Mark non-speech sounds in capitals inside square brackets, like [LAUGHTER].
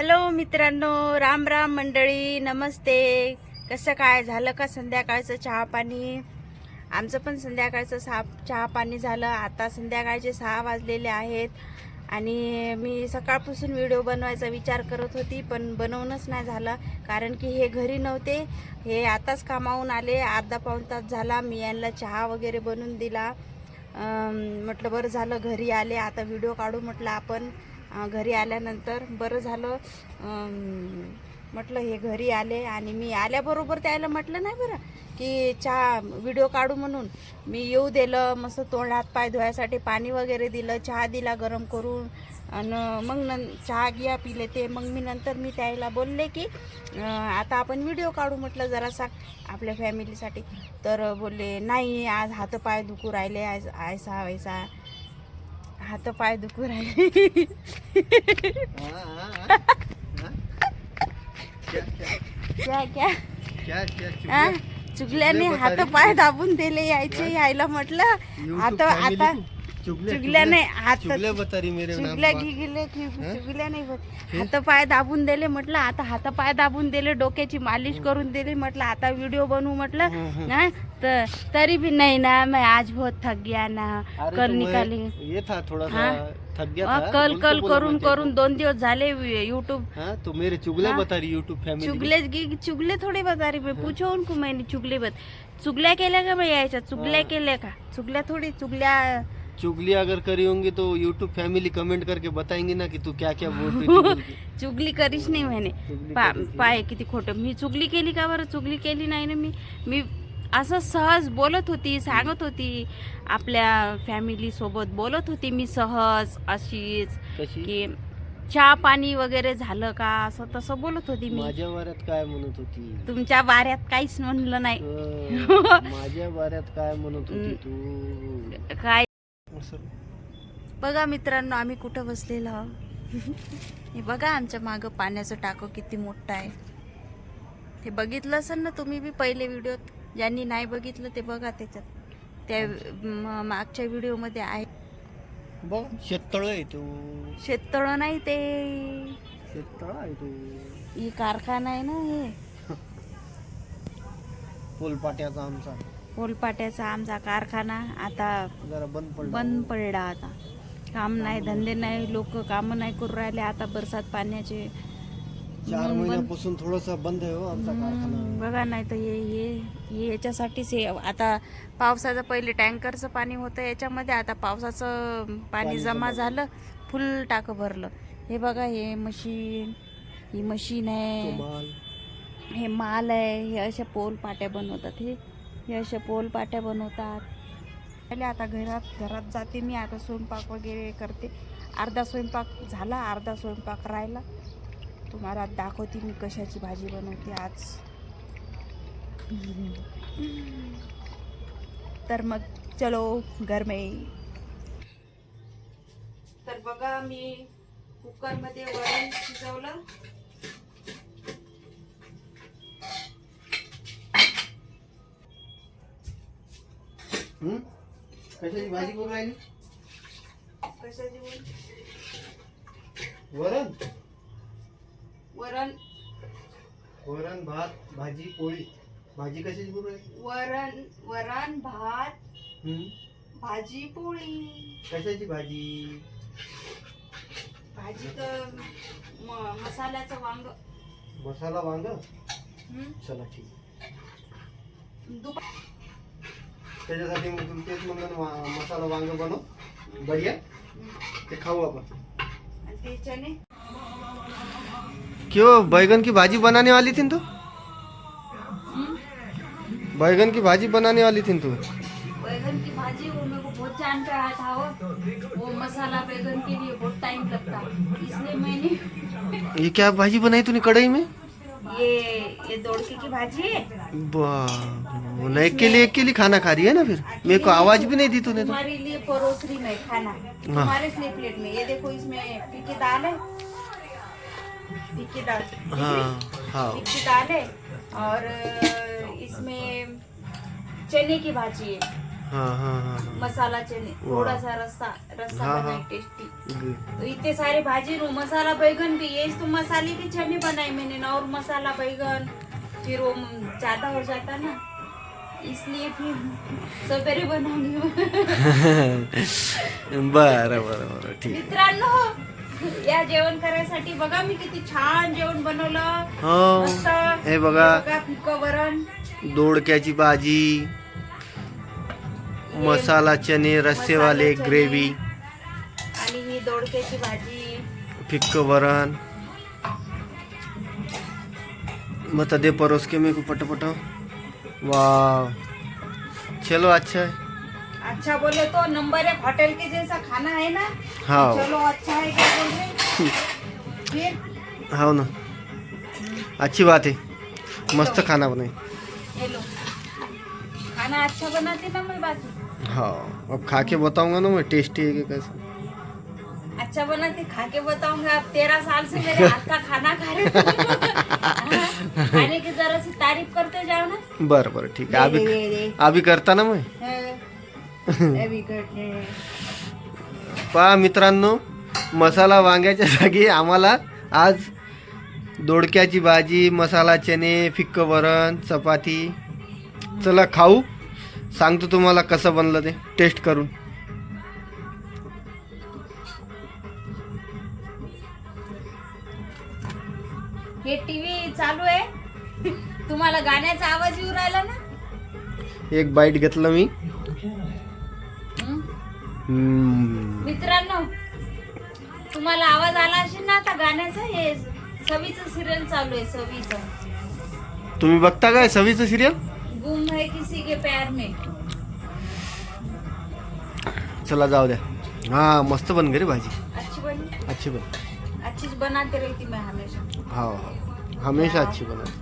Hello मित्रांनो राम राम मंडळी नमस्ते. कसं काय? झालं का संध्याकाळचं चहापाणी आमचं पण संध्याकाळचं सहा चहापाणी झालं. आता संध्याकाळचे सहा वाजलेले आहेत आणि मी सकाळपासून व्हिडिओ बनवायचा विचार करत होती पण बनवणंच नाही झालं कारण की हे घरी नव्हते. हे आताच कामावून आले. अर्धा पाऊण तास झाला. मी यांना चहा वगैरे बनवून दिला. म्हटलं बरं झालं घरी आले. आता व्हिडिओ काढू म्हटलं आपण. घरी आल्यानंतर बरं झालं. म्हटलं हे घरी आले आणि मी आल्याबरोबर त्याला म्हटलं नाही बरं की चहा व्हिडिओ काढू म्हणून. मी येऊ दिलं मस्त तोंड हात पाय धुवायसाठी पाणी वगैरे दिलं चहा दिला गरम करून. आणि मग न चहा घ्या पिले ते. मग मी नंतर मी त्याला बोलले की आता आपण व्हिडिओ काढू म्हटलं जरासा आपल्या फॅमिलीसाठी तर बोलले नाही आज हातपाय दुखू राहिले आज ऐसा. वैसा हात पाय दुखू राहिले. क्या क्या? चुगले हात. पाय दाबून दिले यायचे यायला म्हटलं. आता आता को चुगले चुगल्याने हात बता मेरे नाम चुगल्या। घी गेले की? चुगल्या नाही हात पाय दाबून दिले म्हटलं आता हात पाय दाबून दिले डोक्याची मालिश करून दिली म्हटलं आता व्हिडिओ बनवू म्हटलं. ना तर तरी भी नहीं ना मैं आज बहुत थक गया ना कल निकाली ये था थोड़ा सा? थक गया था कल कल करून करून दोन दिवस झाले यूट्यूब को। तो मेरे चुगले? बता रही यूट्यूब फैमिली चुगले चुगले थोडे बता रही मैं पूछो उनको मैंने चुगले बत चुगल्या केल्या का यायच्या चुगल्या. केल्या का चुगल्या थोडी चुगल्या चुगली अगर करी होंगी तो यूट्यूब फैमिली कमेंट करके बताएंगे ना कि तू क्या क्या बोल रही थी [LAUGHS] बोल के। चुगली करीच नाही म्हणे पा. पाय किती खोटं। मी चुगली केली का बरं? चुगली केली नाही ना मी? मी असं सहज बोलत होती सांगत होती. आपल्या फॅमिली सोबत बोलत होती मी सहज अशीच की चहा पाणी वगैरे झालं का? असं तसं बोलत होती मी. माझ्या वाऱ्यात काय म्हणत होती? तुमच्या वाऱ्यात काहीच म्हणलं नाही. [LAUGHS] माझ्या वाऱ्यात काय म्हणत होती तू? काय. बघा मित्रांनो आम्ही कुठं बसलेलो हे बघा आमच्या मागं पाण्याचं टाकं किती मोठं आहे. ते बघितलं असेल ना तुम्ही बी पहिले व्हिडिओत ज्यांनी नाही बघितलं ते बघा त्याच्यात. त्या मागच्या व्हिडिओमध्ये आहे. बघ शेततळ आहे तू. शेततळं नाही ते. शेततळ आहे तू. ही कारखाना आहे ना हे. [LAUGHS] पोलपाट्याचा आमचा. पोलपाट्याचा आमचा कारखाना आता बंद पडला. आता. काम नाही धंदे नाही लोक काम नाही करू राहिले. आता बरसात पाण्याचे चार महिन्यापासून थोडासा बंद आहे हो आमचा हम्म, कारखाना. बघा नाही तर हे हे हे याच्यासाठीच हे आता पावसाचं पहिले टँकरचं पाणी होतं याच्यामध्ये आता पावसाचं पाणी जमा झालं. फुल टाकं भरलं. हे बघा हे मशीन ही मशीन आहे. हे माल आहे हे अशा पोल पाट्या बनवतात हे. हे अशा पोल पाट्या बनवतात. पहिले आता घरात घरात जाते मी आता स्वयंपाक वगैरे करते. अर्धा स्वयंपाक झाला अर्धा स्वयंपाक राहिला. तुम्हाला दाखवते मी कशाची भाजी बनवते आज. तर मग चलो घर में. तर बघा मी कुकरमध्ये वरण शिजवलं. हम्म? कशाची भाजी करून राहिली? कशाची वरण? वरण? वरण. वरण भात भाजी पोळी. भाजी कशाची राहिली? वरण वरण भात हम्म? भाजी पोळी. कशाची भाजी? भाजी तर म- मसाल्याचं वांग. मसाला वांग? चला ठीक. दुपा त्याच्यासाठी मग तुला तेच म्हणलं ना, वा- मसाला वांग बनव. बढिया. ते खाऊ आपण. आणि ते क्यों बैगन की भाजी बनाने वाली थी तू? बैगन की भाजी बनाने वाली थी तू? बैगन की भाजी वो मेरे को बहुत जान पे आया था वो। वो मसाला बैगन के लिए बहुत टाइम लगता। इसलिए मैंने ये क्या भाजी बनाई तूने कढ़ाई में? ये ये दोड़के की भाजी है। वाह ना एक के लिए एक के लिए खाना खा रही है ना फिर? मेरे को आवाज़ भी नहीं दी तूने तो। तुम्हारे लिए परोसरी में खाना। तुम्हारे लिए प्लेट में। ये देखो इसमें फीकी दाल है। फीकी दाल। हाँ हाँ। फीकी दाल है और इसमें चने की भाजी है। हाँ हाँ हाँ मसाला चने थोड़ा सा रस्सा रस्सा हाँ, हाँ। टेस्टी तो. इतने सारे भाजी रो मसाला बैगन भी ये तो मसाले की चटनी बनाई मैंने ना और मसाला बैगन फिर वो ज्यादा हो जाता ना इसलिए फिर सवेरे बनवली बरं बरं बरं. ठीक. मित्रांनो या जेवण करायसाठी बघा मी किती छान जेवण बनवलं. हो. मस्त. हे बघा. वरण. दोडक्याची भाजी. मसाला चने रस्सेवाले. ग्रेव्ही. आणि ही दोडक्याची भाजी. फिक्क वरण. मत दे परोस के मेरे को पटपट. वाह चलो अच्छा है अच्छा बोले तो नंबर एक होटल के जैसा खाना है ना? हाँ चलो अच्छा है क्या बोल रहे? फिर? हाँ ना. अच्छी बात है. मस्त खाना बनाए खाना अच्छा बनाती ना मैं बाकी? हाँ अब खा के बताऊंगा ना मैं टेस्टी है कि कैसा? अच्छा बनाती खा के बताऊंगा आप तेरह साल से मेरे हाथ का खाना खा रहे हो। [LAUGHS] खाने की जरा सी तारीफ करते जाओ ना। बरं बरं ठीक दे, अभी अभी करता ना मैं. [LAUGHS] अभी करते हैं. पहा मित्रांनो मसाला वांग्याच्या जागी आम्हाला आज दोडक्याची भाजी मसाला चणे फिक्क वरण चपाती. चला खाऊ. सांगतो तुम्हाला कसं बनलं ते. टेस्ट करून. हे टीव्ही चालू आहे. तुम्हाला गाण्याचा आवाज येऊ राहिला ना? एक बाईट घेतलं मी. मित्रांनो तुम्हाला आवाज आला असेल ना आता गाण्याचा? हे सवीचं सिरियल चालू आहे सवीचं. तुम्ही बघता काय सवीचं सिरियल गुम है किसी के प्यार में। चला जाऊ द्या. हा मस्त बन रे भाजी. अच्छी बनी अच्छी बन. अच्छी बनाते रहती मैं हमेशा. हा हा. हमेशा अच्छी बनत